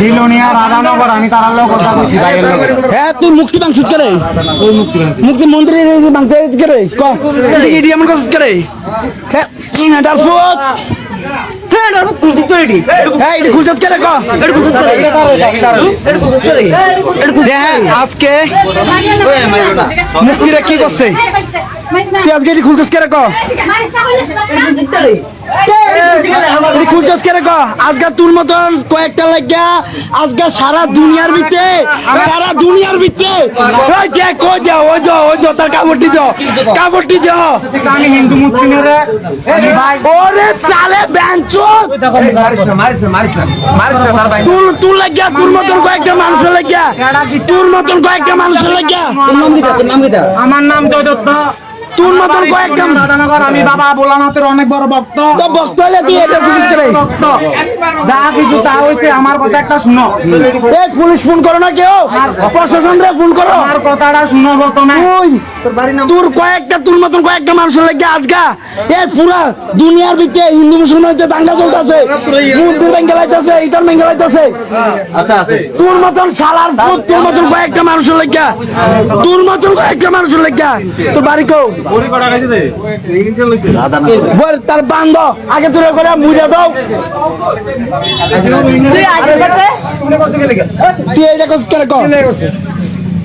বিলোনিয়া রাধানগর আমি তার লোক কথা কইছি ভাইয়ের লগে হ্যাঁ তুই মুক্তি করে করে ক এদিকে করে হ্যাঁ ফুট! হ্যাঁ এটি খুলতে করে ক হ্যাঁ আজকে মুক্তিরা কি করছে? তুই আজকে এটি খুলতে করে ক করে ক তোর মতন কয়েকটা লাগিয়া সারা দুনিয়ার ভিতরে সারা দুনিয়ার ভিতরে। ওই দেখ কই দাও ওই তার কাপড়টি কাপড়টি আমি হিন্দু ওরে সালে লাগিয়া তোর মতন কয়েকটা মানুষ লাগিয়া তোর মতন কয়েকটা মানুষ লাগিয়া। আমার নাম জয় দত্ত তোর মতন কয়েকটা রাধানগর আমি বাবা অনেক বড় ভক্ত। তো বক্ত হলে তুই এটা পুলিশ করে যা কিছু তা হয়েছে আমার কথা একটা শুনো। এই পুলিশ ফোন করো না কেউ? প্রশাসন রে ফোন করো। আমার কথাটা শুনো প্রথমে। তুই তোর কয়েকটা তোর মতন কয়েকটা মানুষ লাগে আজকা এই পুরা দুনিয়ার ভিতরে হিন্দু মুসলমান দাঙ্গা চলতেছে মন্দির ভেঙ্গে লাইতেছে ইটার ভেঙ্গে লাইতেছে। তোর মতন শালার পুত তোর মতন কয়েকটা মানুষ লাগে তোর মতন কয়েকটা মানুষ লাগে তোর বাড়ি কেউ বল তার বান্ধ। আগে তুলে করে মুড়ে দাও। তুই এটা করছিস কেন কর?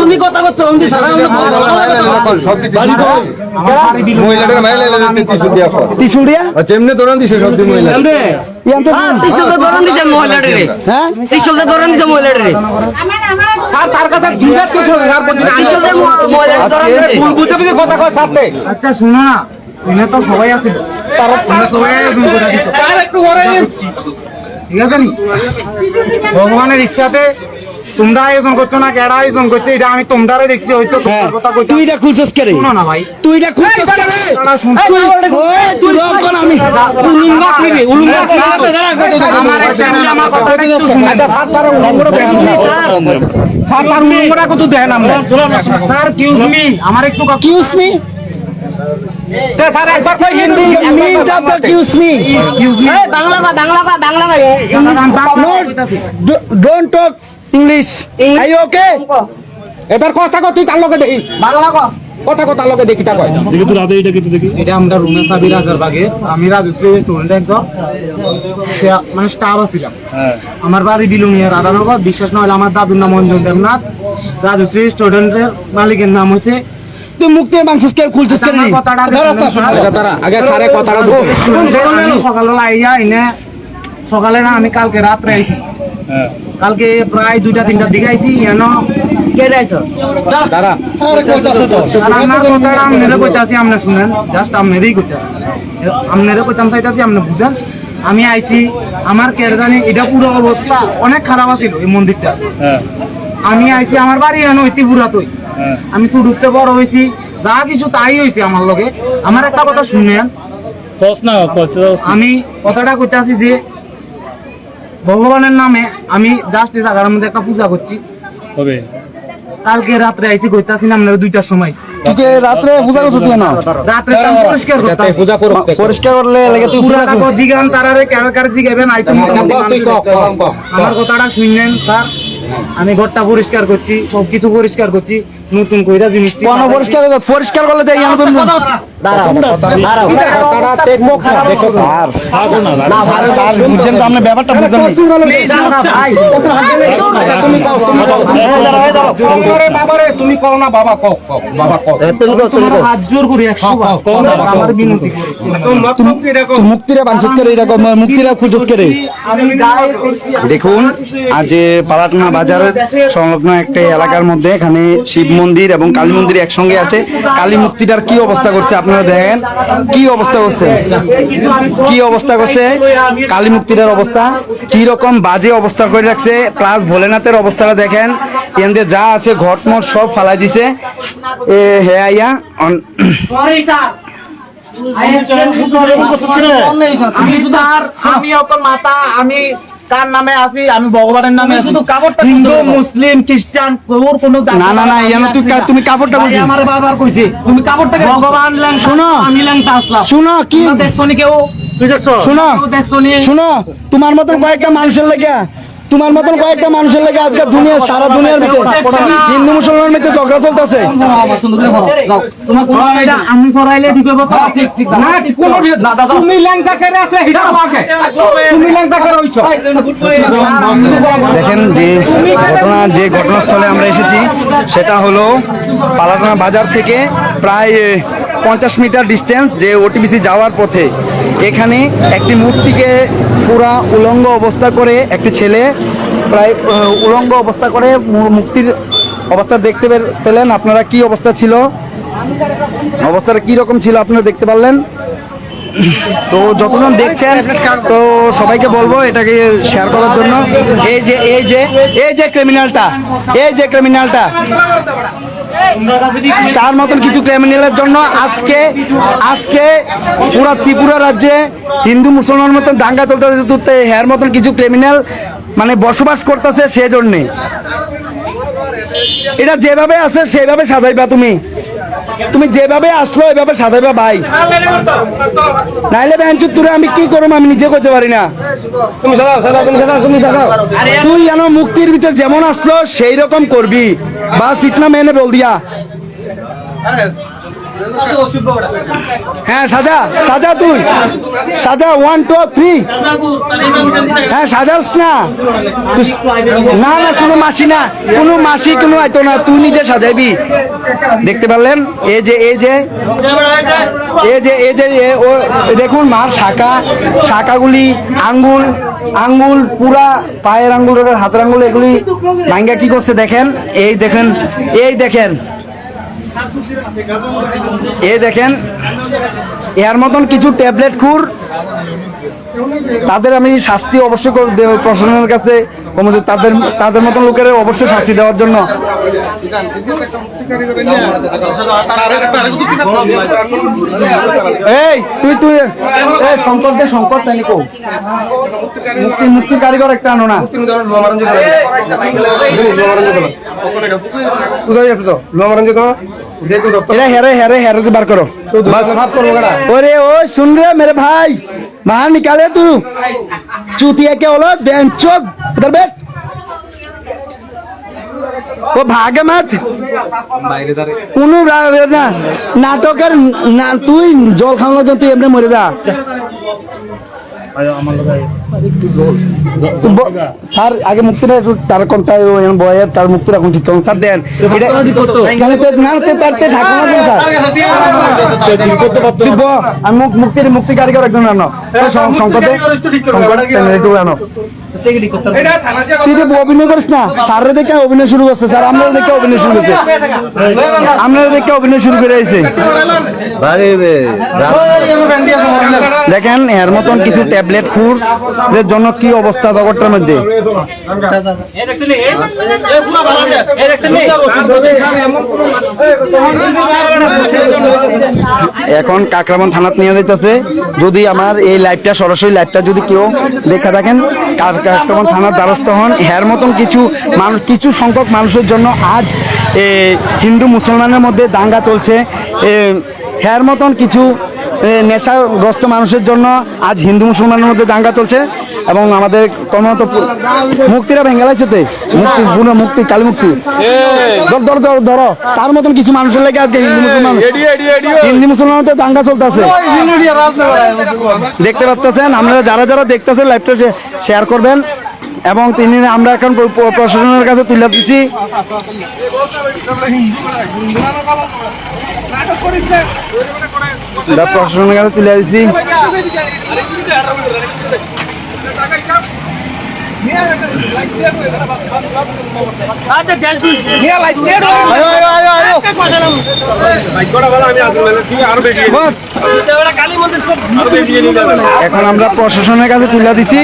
তুমি কথা করছ যেমনি দিছে মহিলা আচ্ছা শুনো এনে তো সবাই আছে তারা সবাই আয়োজন করে দিছো একটু ঘরে ঠিক আছে নি ভগবানের ইচ্ছাতে তোমরা আয়োজন করছ না কেডা আয়োজন করছে এটা আমি তোমরারে দেখছি হয়তো কথা কইতে তুই এটা খুলছস কে রে শুনো না ভাই তুই এটা খুলছস কে রে তারা ওই তুই রব কোন আমি উলুঙ্গা কইবে উলুঙ্গা আমার একটা আমার কথা একটু শুনুন স্যার তার উলুঙ্গা দেখেন স্যার তার উলুঙ্গা কত দেখেন আমরা স্যার কিউজ মি আমার একটু কিউস মি স্যার একবার কই Hindi mean of the excuse me excuse me Bangla কা বাংলা কা বাংলা কা don't talk English I okay এবার কথা কত তুই তার লগে দেখি। বাংলা কা? কথা কথা লগে দেখি তা কয় দেখি তুই রাতে এটা কিন্তু দেখি। এটা আমরা রুমে সাবি রাজার বাগে। আমি রাজু স্টুডেন্ট সে মানে স্টাফ ছিলাম আমার বাড়ি বিলুনিয়া রাধানগর বিশ্বাস না হলে আমার দাদুর নাম অঞ্জন দেবনাথ। রাজু স্টুডেন্টের মালিকের নাম হচ্ছে তুই মুক্তি মাংস কে খুলছস কে রে? আমার আগে সারে কথাটা সকালবেলা আইয়া এনে সকালে না আমি কালকে রাত্রে আইছি। কালকে প্রায় দুইটা তিনটার দিকে আইছি এন কে রাইছো দাঁড়া আর আমার কথাটা আপনারা কইতাছি আপনি শুনেন। জাস্ট আপনারই কইতাছি আপনারা কইতাম চাইতাছি আপনি বুঝেন। আমি আইছি আমার কের জানি এটা পুরো অবস্থা অনেক খারাপ আছিল এই মন্দিরটা। আমি আইছি আমার বাড়ি এনে হইতে পুরাতই আমি সুডুকতে বড় হইছি যা কিছু তাই হইছে আমার লগে। আমার একটা কথা শুনেন। আমি কথাটা কইতাছি যে ভগবানের নামে আমি জাস্ট জায়গার মধ্যে একটা পূজা করছি। কালকে রাত্রে আইছি কইতাছি না আপনারা দুইটার সময় রাত্রে পূজা করছস তুই না? রাত্রে তো পরিষ্কার করতাছি। পূজা করো পরিষ্কার করলে লাগে তুই পুরাটা জিগান তারারে কার জিগাবেন আইছি। আমার কথাটা শুনলেন স্যার। আমি ঘরটা পরিষ্কার করছি সবকিছু পরিষ্কার করছি। নতুন কইরা জিনিস পরিষ্কার কর পরিষ্কার করলে দেয় আমি আপনি তুমি কও না বাবা কও বাবা কও। হাত জোর করি আমার বিনতি মুক্তিরে করে এরকম মুক্তিরা খুঁজত করে। দেখুন আজ পালাটনা বাজারের সংলগ্ন একটা এলাকার মধ্যে এখানে শিব মন্দির এবং কালী মন্দির একসঙ্গে আছে। কালী মূর্তিটার কি অবস্থা করছে? আপনারা দেখেন কি অবস্থা করছে কি অবস্থা করছে, কালী মুক্তিটার অবস্থা, কি রকম বাজে অবস্থা করে রাখছে প্লাস ভোলেনাথের অবস্থাটা দেখেন এনদের যা আছে, ঘটমট সব ফালাই দিছে। এ, হে আইয়া আমি মাতা, আমি কার নামে আছি? আমি ভগবানের নামে শুধু কাপড়টা হিন্দু মুসলিম খ্রিস্টান ওর কোনো জাতি না না না ইয়ানো তুই তুমি কাপড়টা বলছি আমার বাবার কইছি তুমি কাপড়টা ভগবান লেন শুনো। আমি লেন তাসলা শুনো কি? দেখছ নি কেউ? শুনো। শুনো তোমার মতন কয়েকটা মানুষের লেগে তোমার মতন কয়েকটা মানুষের লেগে আজকে দুনিয়া সারা দুনিয়ার ভিতরে হিন্দু মুসলমানের মধ্যে ঝগড়া চলতেছে দেখেন যে ঘটনা যে ঘটনাস্থলে আমরা এসেছি সেটা হলো পালাটানা বাজার থেকে প্রায় পঞ্চাশ মিটার ডিস্টেন্স যে ওটিবিসি যাওয়ার পথে। এখানে একটি মূর্তিকে পুরা উলঙ্গ অবস্থা করে একটি ছেলে প্রায় উলঙ্গ অবস্থা করে মুক্তির অবস্থা দেখতে পেল- পেলেন। আপনারা কি অবস্থা ছিল? অবস্থাটা কি রকম ছিল আপনারা দেখতে পারলেন? তো যতজন দেখছেন, তো সবাইকে বলব এটাকে শেয়ার করার জন্য। এই যে এই যে এই যে ক্রিমিনালটা এই যে ক্রিমিনালটা তার মতন কিছু ক্রিমিনালের জন্য আজকে আজকে পুরা ত্রিপুরা রাজ্যে হিন্দু মুসলমান মতন দাঙ্গা চলতেছে তুলতে হ্যার মতন কিছু ক্রিমিনাল মানে বসবাস করতেছে সেজন্যে। এটা যেভাবে আছে, সেভাবে সাজাইবা তুমি। তুমি যেভাবে আসলো এভাবে সাজাইবা ভাই। নাইলে বেঞ্চু তুরে আমি কি করব আমি নিজে করতে পারি না। তুমি সাজাও তুমি সাজাও তুমি সাজাও। তুই যেন মুক্তির ভিতরে যেমন আসলো সেই রকম করবি। বাস ইতনা মেনে বল দিয়া। হ্যাঁ সাজা সাজা তুই সাজা ওয়ান টু থ্রি হ্যাঁ সাজাস না। না না কোনো মাসি না। কোনো মাসি কোনো আইতো না। তুই নিজে সাজাইবি। দেখতে পারলেন? এ যে এ যে এ যে এ যে ও দেখুন মার শাখা। শাখাগুলি আঙ্গুল আঙ্গুল পুরা পায়ের আঙ্গুল হাতের আঙ্গুল এগুলি ভাঙ্গা কি করছে দেখেন? এই দেখেন এই দেখেন। এই দেখেন এর মতন কিছু ট্যাবলেট খুর তাদের আমি শাস্তি অবশ্যই প্রশাসনের কাছে। তাদের তাদের মতন লোকের অবশ্যই শাস্তি দেওয়ার জন্য। এই তুই তুই সংকট দে তাই মুক্তি মুক্তি কারিগর একটা আনো না। কোথায় গেছে তো? লোমারঞ্জিত হেরে হেরে বার করো। ওরে ও শুন রে মেরে ভাই। বাহার নিকালে তুই भाई बाहर निकाले तू चूतिया के औलाद बेंचोद इधर बैठ ও ভাগে মাত বাইরে দাঁড়ে কোনো রা- না নাটকের না তুই জল খাওয়ানোর জন্য তুই এমনি মরে যা তুই ব- স্যার আগে মুক্তিটা একটু তার কোনটায় ওই বয়ের তার মুক্তিটা এখন ঠিক করুন স্যার দেন আমি মুক্তির মুক্তি কারিগর একজন আনো সংকটে একটু আনো তুই তো অভিনয় করিস না স্যারের দেখে অভিনয় শুরু করছে স্যার আমরা দেখে অভিনয় শুরু করছে। আমরা দেখে অভিনয় শুরু করে আইছে। দেখেন এর মতন কিছু ট্যাবলেট খুর এর জন্য কি অবস্থা জগৎটার মধ্যে? এখন কাকরামন থানাত নিয়ে যাইতেছে। যদি আমার এই লাইভটা সরাসরি লাইভটা যদি কেউ দেখা থাকেন কাক- কাকরামন থানার দ্বারস্থ হন। এর মতন কিছু মানুষ কিছু সংখ্যক মানুষের জন্য আজ হিন্দু মুসলমানের মধ্যে দাঙ্গা চলছে। হ্যার মতন কিছু নেশাগ্রস্ত মানুষের জন্য আজ হিন্দু মুসলমানের মধ্যে দাঙ্গা চলছে এবং আমাদের কর্মরত মুক্তিরা ভেঙে তে। মুক্তি পুরো মুক্তি কালী মুক্তি। ধর ধর ধর ধরো। তার মতন কিছু মানুষের লেগে আজকে হিন্দু মুসলমান হিন্দু মুসলমানের তো দাঙ্গা চলতেছে। দেখতে পাচ্ছেন আমরা যারা যারা দেখতেছেন লাইভটা শেয়ার করবেন। এবং তিনি আমরা এখন প্র- প্র- প্রশাসনের কাছে তুলে দিচ্ছি। প্রশাসনের কাছে তুলে দিচ্ছি। এখন আমরা প্রশাসনের কাছে তুলে দিছি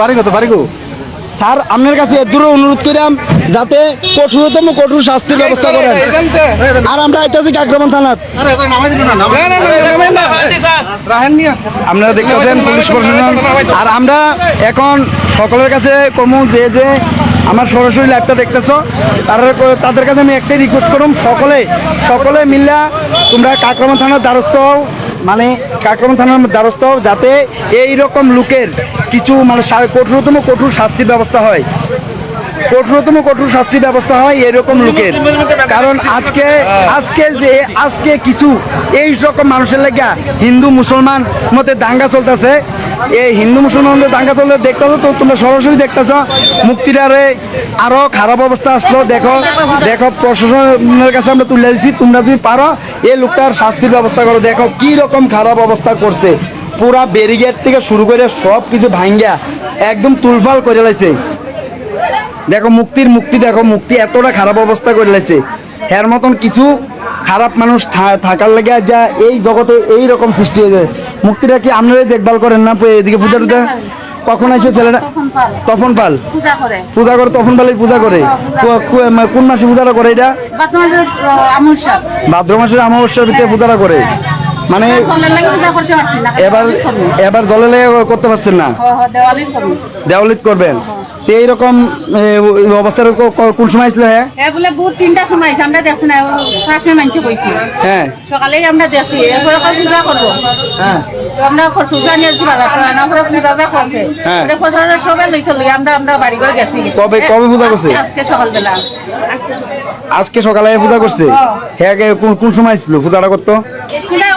বাড়ি কত বাড়ি কো স্যার আপনার কাছে দূরে অনুরোধ করিলাম যাতে কঠোরতম কঠোর শাস্তির ব্যবস্থা করেন আর আমরা কাকরামান থানাত আপনারা দেখতেছেন পুলিশ প্রশাসন আর আমরা এখন সকলের কাছে কমু যে যে আমার সরাসরি লাইভটা দেখতেছ তারা তাদের কাছে আমি একটাই রিকোয়েস্ট করুম সকলে সকলে মিল্লা তোমরা কাকরামান থানার দ্বারস্থ হও মানে কাকরম থানার দ্বারস্থ যাতে এই রকম লোকের কিছু মানে কঠোরতম কঠোর শাস্তির ব্যবস্থা হয়। কঠোরতম কঠোর শাস্তি ব্যবস্থা হয় এরকম লোকের। কারণ আজকে আজকে যে, আজকে কিছু এই রকম মানুষের লেগা হিন্দু মুসলমান মধ্যে দাঙ্গা চলতেছে। এই হিন্দু মুসলমানদের দাঙ্গা চলতে দেখতেছো তো তোমরা সরাসরি দেখতেছ। মুক্তিটারে আরও খারাপ অবস্থা আসলো। দেখো দেখো, প্রশাসনের কাছে আমরা তুলে দিচ্ছি তোমরা যদি পারো, এই লোকটার শাস্তির ব্যবস্থা করো। দেখো, কি রকম খারাপ অবস্থা করছে। পুরা ব্যারিগেড থেকে শুরু করে সব কিছু ভাঙ্গা একদম তুলফাল করে লাইছে। দেখো মুক্তির মুক্তি দেখো মুক্তি এতটা খারাপ অবস্থা করে লাগছে এর মতন কিছু খারাপ মানুষ থাকার লেগে যা এই জগতে এই রকম সৃষ্টি হয়েছে। মুক্তিটা কি আপনারাই দেখভাল করেন না এদিকে পূজা টুজা? কখন আছে ছেলেটা তখন পাল। পূজা করে। তখন পালের পূজা করে। মানে কোন মাসে পূজাটা করে এটা? ভাদ্র মাসের অমাবস্যার ভিতরে পূজাটা করে। মানে ফলের লাগে পূজা করতে পারছি না। এবার এবার জলে লেগে করতে পারছেন না? দেওয়ালির দেওয়ালিত করবেন। তো এইরকম এ, অবস্থার কোন সময় ছিল হ্যাঁ? এ বলে বহুত তিনটা সময় আছে আমরা দেখছি না মানছে কইছি হ্যাঁ। সকালেই আমরা দেখছি এরপরে পূজা করব? হ্যাঁ। আমরা বাজার পরে পূজা যা করছে। হ্যাঁ। ওটা সবাই লইছে লই আমরা আমরা বাড়ি করে গেছি। কবে- কবে পূজা করছে? আজকে- সকালবেলা। আজকে সকালে পূজা করছে? হ্যাঁ কোন কোন সময় ছিল পূজাটা করতো? পূজা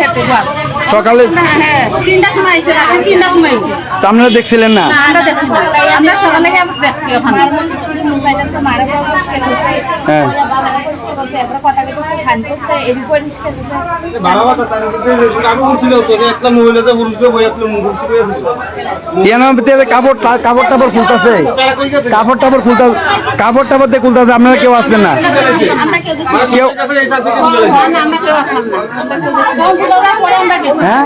হেঁটে সকালে? হ্যাঁ সময় আইছে রাতে তিনটা সময় আইছে। তা আপনারা দেখছিলেন না? না, আমরা দেখছি আমরা সকালে দেখছি ওখানে। হ্যাঁ। কাপড় টা- কাপড় টাপড় খুলতেছে কাপড় টাপড় খুলতে কাপড় টাপড় দিয়ে খুলতেছে আপনারা কেউ আসবেন না কেউ হ্যাঁ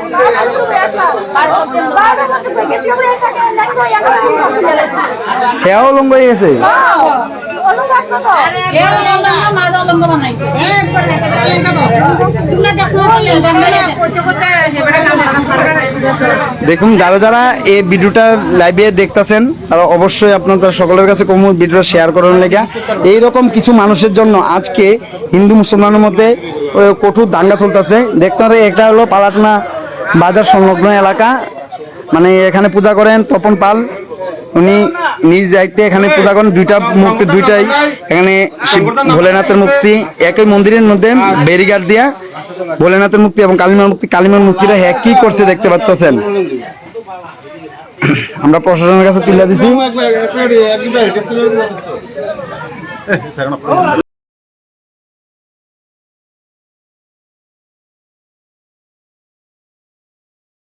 হেয়াও লঙ্গ হয়ে গেছে অলঙ্গ অলঙ্গ বানাইছে। তোমরা দেখো, আমরা দেখছি। দেখুন যারা যারা এই ভিডিওটা লাইভে দেখতেছেন তারা অবশ্যই আপনাদের সকলের কাছে কম ভিডিওটা শেয়ার করেন লেগে। এইরকম কিছু মানুষের জন্য আজকে হিন্দু মুসলমানের মধ্যে কঠোর দাঙ্গা চলতেছে। দেখতে পারে একটা হলো পালাটনা বাজার সংলগ্ন এলাকা। মানে এখানে পূজা করেন তপন পাল। উনি নিজ দায়িত্বে এখানে পূজা করেন দুইটা মূর্তি, দুইটাই এখানে ভোলেনাথের মূর্তি, একই মন্দিরের মধ্যে ব্যারিগার দিয়া ভোলেনাথের মূর্তি এবং কালিমার মূর্তি, কালিমার মূর্তিটা হ্যাঁ কি করছে দেখতে পাচ্ছেন আমরা প্রশাসনের কাছে তুলে দিছি।